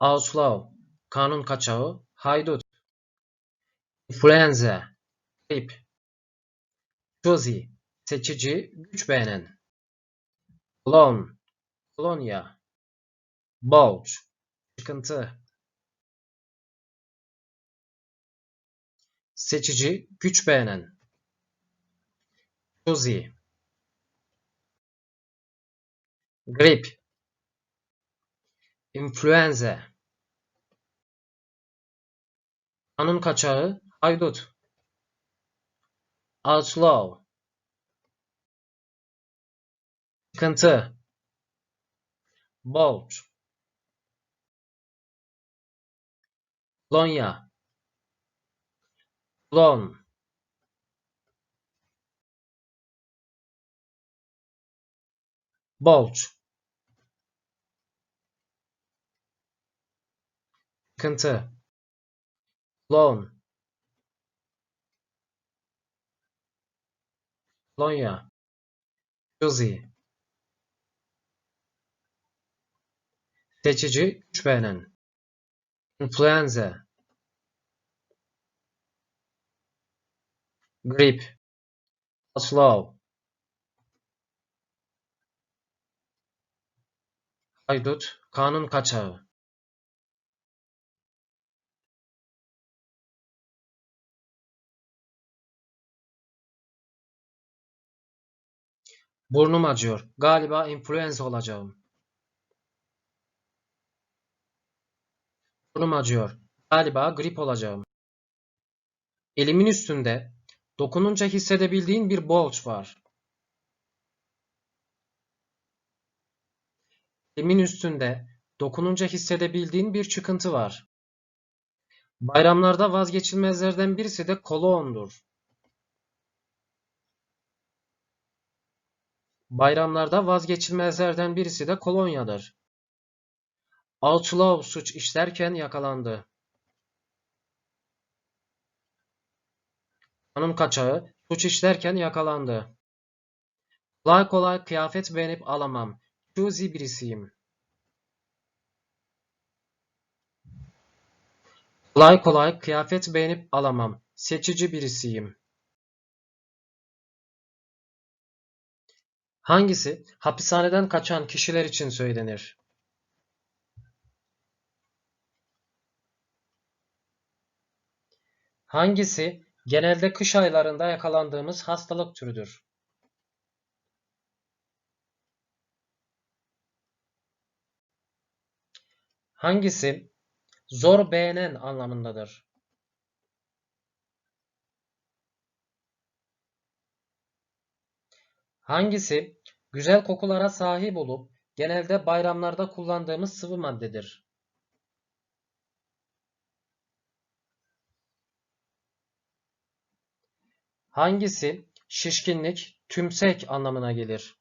Outlaw, kanun kaçağı, haydut. Influenza, grip. Choosy, seçici, güç beğenen. Clone, kolonya. Bulge, çıkıntı. Seçici, güç beğenen. Choosy. Grip. Influenza. Kanun kaçağı, haydut. Outlaw. Çıkıntı. Bulge. Kolonya. Clone. Bulge. Çıkıntı. Clone. Kolonya. Choosy. Seçici, güç beğenen. Influenza. Grip. Outlaw. Haydut, kanun kaçağı. Burnum acıyor. Galiba influenza olacağım. Burnum acıyor. Galiba grip olacağım. Elimin üstünde dokununca hissedebildiğin bir bulge var. Elimin üstünde dokununca hissedebildiğin bir çıkıntı var. Bayramlarda vazgeçilmezlerden birisi de kolondur. Bayramlarda vazgeçilmezlerden birisi de kolonyadır. Outlaw suç işlerken yakalandı. Kanun kaçağı suç işlerken yakalandı. Kolay kolay kıyafet beğenip alamam. Choosy birisiyim. Kolay kolay kıyafet beğenip alamam. Seçici birisiyim. Hangisi hapishaneden kaçan kişiler için söylenir? Hangisi genelde kış aylarında yakalandığımız hastalık türüdür? Hangisi zor beğenen anlamındadır? Hangisi güzel kokulara sahip olup genelde bayramlarda kullandığımız sıvı maddedir? Hangisi şişkinlik, tümsek anlamına gelir?